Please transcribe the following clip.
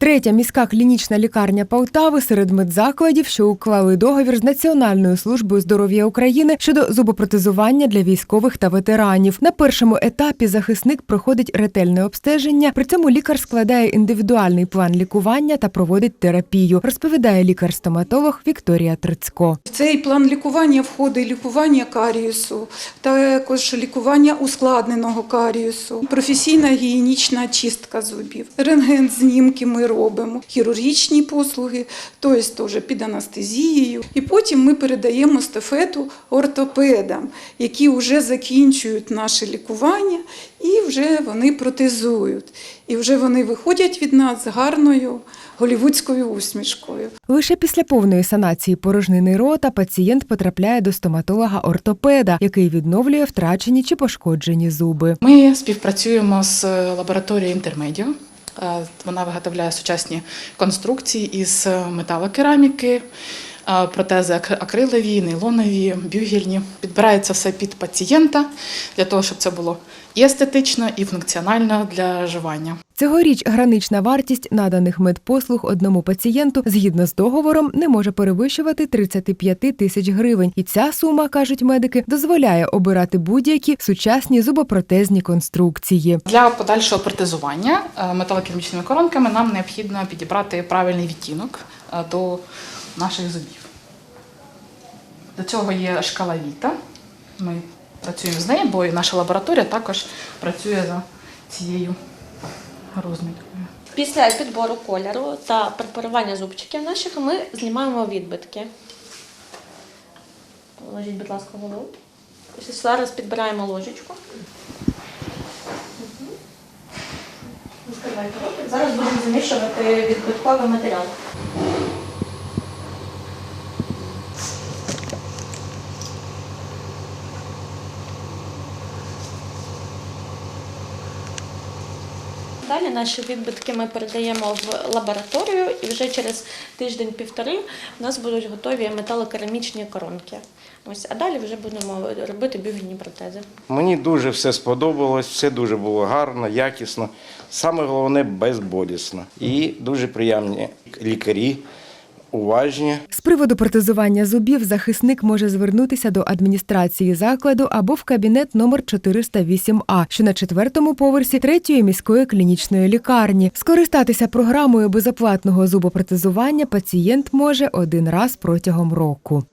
Третя міська клінічна лікарня Полтави серед медзакладів, що уклали договір з Національною службою здоров'я України щодо зубопротезування для військових та ветеранів. На першому етапі захисник проходить ретельне обстеження. При цьому лікар складає індивідуальний план лікування та проводить терапію, розповідає лікар-стоматолог Вікторія Трицько. В цей план лікування входить лікування каріусу, також лікування ускладненого каріусу, професійна гігієнічна чистка зубів, рентген-знімки ми робимо, хірургічні послуги, тобто теж під анестезією. І потім ми передаємо стафету ортопедам, які вже закінчують наше лікування і вже вони протезують. І вже вони виходять від нас з гарною голівудською усмішкою. Лише після повної санації порожнини рота пацієнт потрапляє до стоматолога-ортопеда, який відновлює втрачені чи пошкоджені зуби. Ми співпрацюємо з лабораторією Інтермедіо. Е, Вона виготовляє сучасні конструкції із металокераміки, протези ак- акрилові, нейлонові, бюгельні. Підбирається все під пацієнта для того, щоб це було і естетично, і функціонально для вживання. Цьогоріч гранична вартість наданих медпослуг одному пацієнту згідно з договором не може перевищувати 35 тисяч гривень. І ця сума, кажуть медики, дозволяє обирати будь-які сучасні зубопротезні конструкції. Для подальшого протезування е, металокерамічними коронками нам необхідно підібрати правильний відтінок е, до наших зубів. До цього є шкала Віта. Ми працюємо з нею, бо і наша лабораторія також працює за цією розміткою. Після підбору кольору та препарування зубчиків наших ми знімаємо відбитки. Ложіть, будь ласка, голову. Зараз підбираємо ложечку. Зараз будемо замішувати відбитковий матеріал. Далі наші відбитки ми передаємо в лабораторію і вже через тиждень-півтори у нас будуть готові металокерамічні коронки. Ось, а далі вже будемо робити бюгельні протези. Мені дуже все сподобалось, все дуже було гарно, якісно. Саме головне безболісно. І дуже приємні лікарі, уважні. З приводу протезування зубів захисник може звернутися до адміністрації закладу або в кабінет номер 408А, що на четвертому поверсі третьої міської клінічної лікарні. Скористатися програмою безоплатного зубопротезування пацієнт може один раз протягом року.